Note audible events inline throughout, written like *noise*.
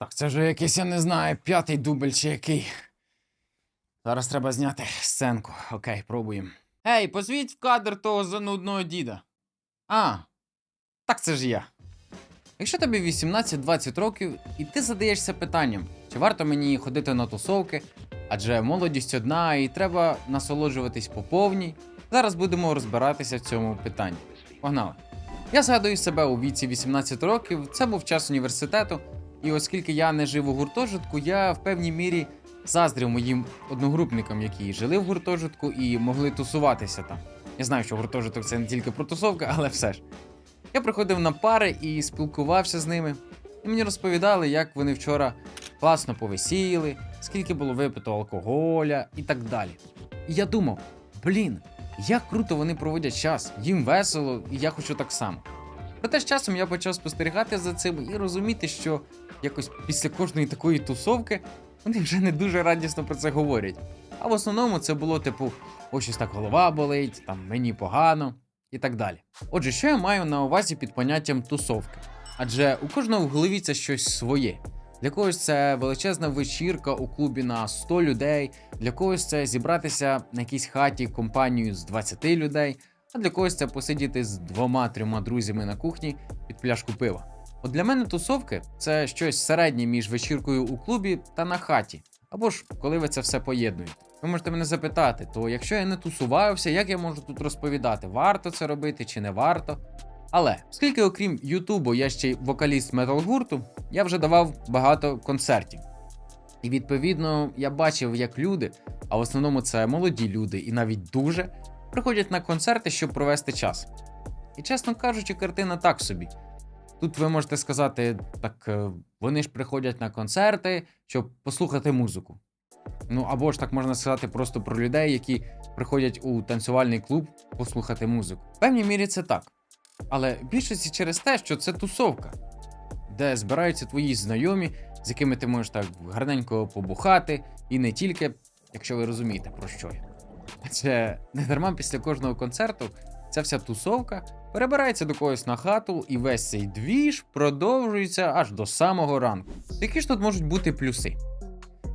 Так, це вже якийсь, я не знаю, п'ятий дубль чи який. Зараз треба зняти сценку. Окей, пробуємо. Ей, позвіть в кадр того занудного діда. А, так це ж я. Якщо тобі 18-20 років, і ти задаєшся питанням, чи варто мені ходити на тусовки, адже молодість одна і треба насолоджуватись по повній. Зараз будемо розбиратися в цьому питанні. Погнали! Я згадую себе у віці 18 років, це був час університету, і оскільки я не жив у гуртожитку, я в певній мірі заздрив моїм одногрупникам, які жили в гуртожитку і могли тусуватися там. Я знаю, що гуртожиток це не тільки про тусовки, але все ж. Я приходив на пари і спілкувався з ними. І мені розповідали, як вони вчора класно повесіли, скільки було випито алкоголя і так далі. І я думав, блін, як круто вони проводять час, їм весело, і я хочу так само. Проте з часом я почав спостерігати за цим і розуміти, що якось після кожної такої тусовки вони вже не дуже радісно про це говорять. А в основному це було типу: ось щось так голова болить, там мені погано і так далі. Отже, що я маю на увазі під поняттям тусовки? Адже у кожного в голові це щось своє. Для когось це величезна вечірка у клубі на 100 людей, для когось це зібратися на якійсь хаті компанією з 20 людей, а для когось це посидіти з двома-трьома друзями на кухні під пляшку пива. Для мене тусовки це щось середнє між вечіркою у клубі та на хаті, або ж коли ви це все поєднуєте. Ви можете мене запитати, то якщо я не тусувався, як я можу тут розповідати, варто це робити чи не варто? Але оскільки, окрім Ютубу, я ще й вокаліст метал-гурту, я вже давав багато концертів. І відповідно я бачив, як люди, а в основному це молоді люди, і навіть дуже, приходять на концерти, щоб провести час. І чесно кажучи, картина так собі. Тут ви можете сказати, так е, вони ж приходять на концерти, щоб послухати музику. Ну або ж так можна сказати просто про людей, які приходять у танцювальний клуб послухати музику. В певній мірі це так. Але в більшості через те, що це тусовка, де збираються твої знайомі, з якими ти можеш так гарненько побухати, і не тільки, якщо ви розумієте, про що я. Це не дарма після кожного концерту ця вся тусовка перебирається до когось на хату, і весь цей двіж продовжується аж до самого ранку. Які ж тут можуть бути плюси?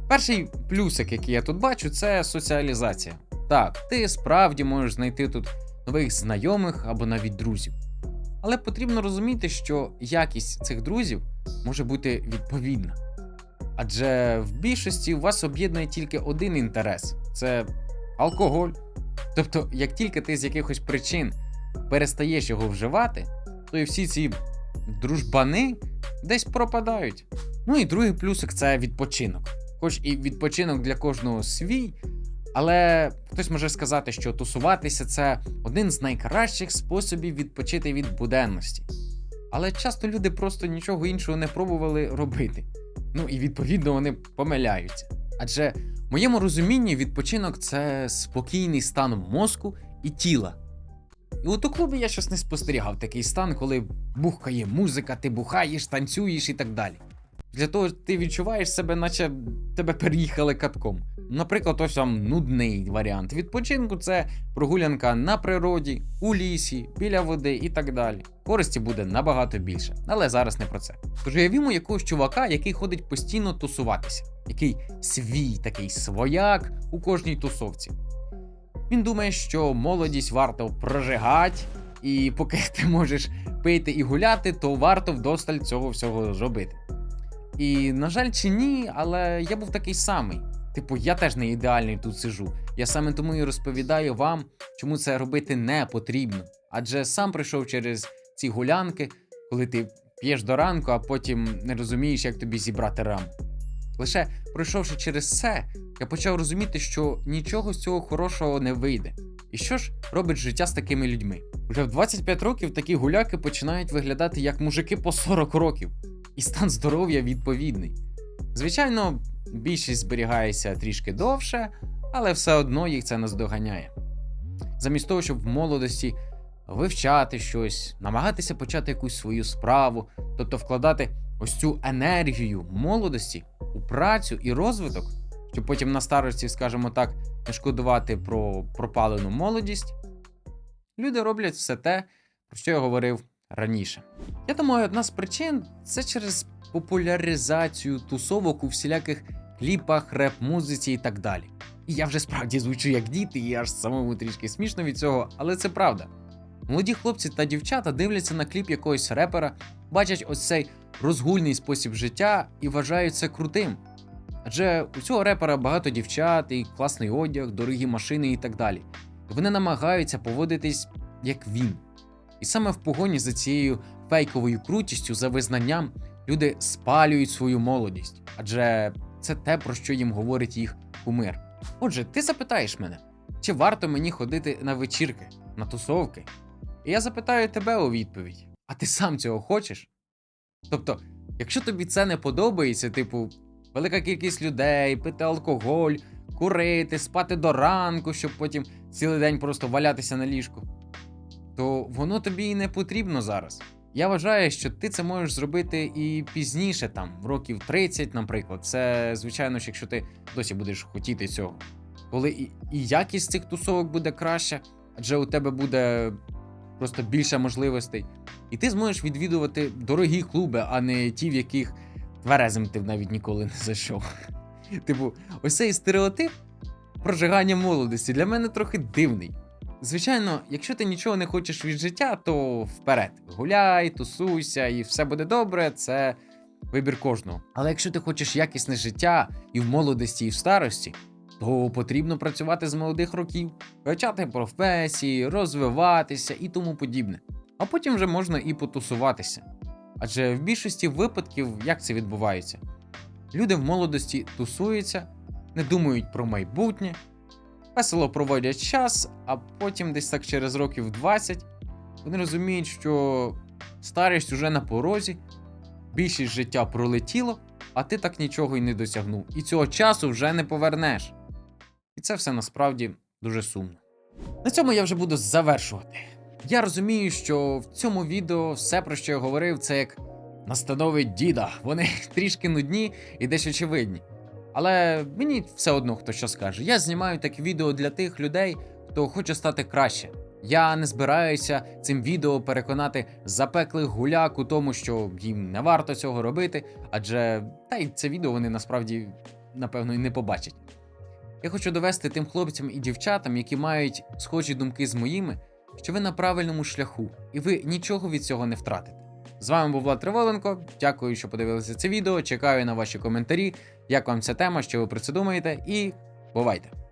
Перший плюсик, який я тут бачу, це соціалізація. Так, ти справді можеш знайти тут нових знайомих або навіть друзів. Але потрібно розуміти, що якість цих друзів може бути відповідна. Адже в більшості вас об'єднує тільки один інтерес це алкоголь. Тобто, як тільки ти з якихось причин перестаєш його вживати, то і всі ці дружбани десь пропадають. Ну і другий плюсик це відпочинок. Хоч і відпочинок для кожного свій, але хтось може сказати, що тусуватися це один з найкращих способів відпочити від буденності. Але часто люди просто нічого іншого не пробували робити. Ну і відповідно вони помиляються. Адже моєму розумінні відпочинок це спокійний стан мозку і тіла. І от у клубі я щось не спостерігав такий стан, коли бухкає музика, ти бухаєш, танцюєш і так далі. Для того ти відчуваєш себе, наче тебе переїхали катком. Наприклад, ось вам нудний варіант відпочинку це прогулянка на природі, у лісі, біля води і так далі. Користі буде набагато більше, але зараз не про це. Тож уявімо якогось чувака, який ходить постійно тусуватися, який свій такий свояк у кожній тусовці. Він думає, що молодість варто прожигати, і поки *laughs* ти можеш пити і гуляти, то варто вдосталь цього всього зробити. І, на жаль, чи ні, але я був такий самий. Типу, я теж не ідеальний тут сижу. Я саме тому і розповідаю вам, чому це робити не потрібно. Адже сам пройшов через ці гулянки, коли ти п'єш до ранку, а потім не розумієш, як тобі зібрати раму. Лише пройшовши через це, я почав розуміти, що нічого з цього хорошого не вийде. І що ж робить життя з такими людьми? Вже в 25 років такі гуляки починають виглядати як мужики по 40 років, і стан здоров'я відповідний. Звичайно, більшість зберігається трішки довше, але все одно їх це наздоганяє. Замість того, щоб в молодості вивчати щось, намагатися почати якусь свою справу, тобто вкладати ось цю енергію молодості у працю і розвиток, щоб потім на старості, скажімо так, не шкодувати про пропалену молодість, люди роблять все те, про що я говорив раніше. Я думаю, одна з причин це через популяризацію тусовок у всіляких кліпах, реп-музиці і так далі. І я вже справді звучу як діти, і аж самому трішки смішно від цього, але це правда. Молоді хлопці та дівчата дивляться на кліп якогось репера, бачать ось цей розгульний спосіб життя і вважають це крутим. Адже у цього репера багато дівчат, і класний одяг, дорогі машини і так далі. Вони намагаються поводитись як він. І саме в погоні за цією фейковою крутістю, за визнанням, люди спалюють свою молодість, адже це те, про що їм говорить їх кумир. Отже, ти запитаєш мене, чи варто мені ходити на вечірки, на тусовки? І я запитаю тебе у відповідь: а ти сам цього хочеш? Тобто, якщо тобі це не подобається, типу, велика кількість людей, пити алкоголь, курити, спати до ранку, щоб потім цілий день просто валятися на ліжку, то воно тобі і не потрібно зараз. Я вважаю, що ти це можеш зробити і пізніше, там, років 30, наприклад. Це, звичайно ж, якщо ти досі будеш хотіти цього. Коли і, і якість цих тусовок буде краща, адже у тебе буде просто більше можливостей. І ти зможеш відвідувати дорогі клуби, а не ті, в яких тверезим ти навіть ніколи не зайшов. Типу, ось цей стереотип прожигання молодості для мене трохи дивний. Звичайно, якщо ти нічого не хочеш від життя, то вперед. Гуляй, тусуйся, і все буде добре, це вибір кожного. Але якщо ти хочеш якісне життя і в молодості, і в старості, то потрібно працювати з молодих років, вивчати професії, розвиватися і тому подібне. А потім вже можна і потусуватися. Адже в більшості випадків як це відбувається? Люди в молодості тусуються, не думають про майбутнє, весело проводять час, а потім десь так через років 20 вони розуміють, що старість уже на порозі, більшість життя пролетіло, а ти так нічого й не досягнув. І цього часу вже не повернеш. І це все насправді дуже сумно. На цьому я вже буду завершувати. Я розумію, що в цьому відео все, про що я говорив, це як настанови діда. Вони *laughs* трішки нудні і десь очевидні. Але мені все одно хто що скаже. Я знімаю таке відео для тих людей, хто хоче стати краще. Я не збираюся цим відео переконати запеклих гуляк у тому, що їм не варто цього робити, адже та й це відео вони насправді напевно і не побачать. Я хочу довести тим хлопцям і дівчатам, які мають схожі думки з моїми, що ви на правильному шляху, і ви нічого від цього не втратите. З вами був Влад Триволенко. Дякую, що подивилися це відео. Чекаю на ваші коментарі, як вам ця тема, що ви про це думаєте, і бувайте!